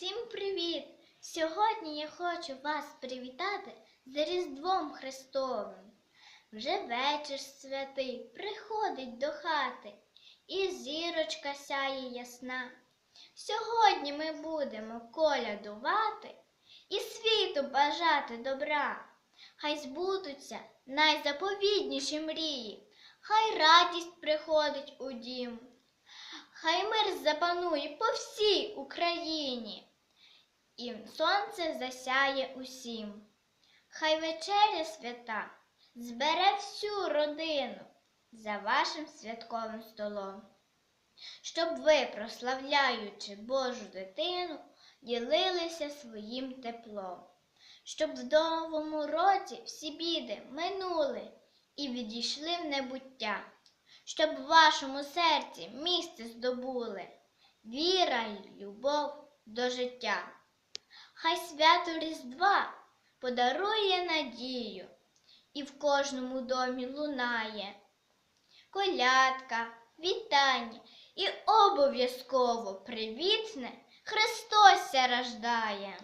Всім привіт! Сьогодні я хочу вас привітати з Різдвом Христовим. Вже вечір святий приходить до хати, і зірочка сяє ясна. Сьогодні ми будемо колядувати і світу бажати добра. Хай збудуться найзаповідніші мрії, хай радість приходить у дім. Хай мир запанує по всій Україні, і сонце засяє усім. Хай вечеря свята збере всю родину за вашим святковим столом, щоб ви, прославляючи Божу дитину, ділилися своїм теплом, щоб в новому році всі біди минули і відійшли в небуття щоб в вашому серці місце здобули віра й любов до життя. Хай свято Різдва подарує надію і в кожному домі лунає. Колядка, вітання і обов'язково привітне Христос рождає.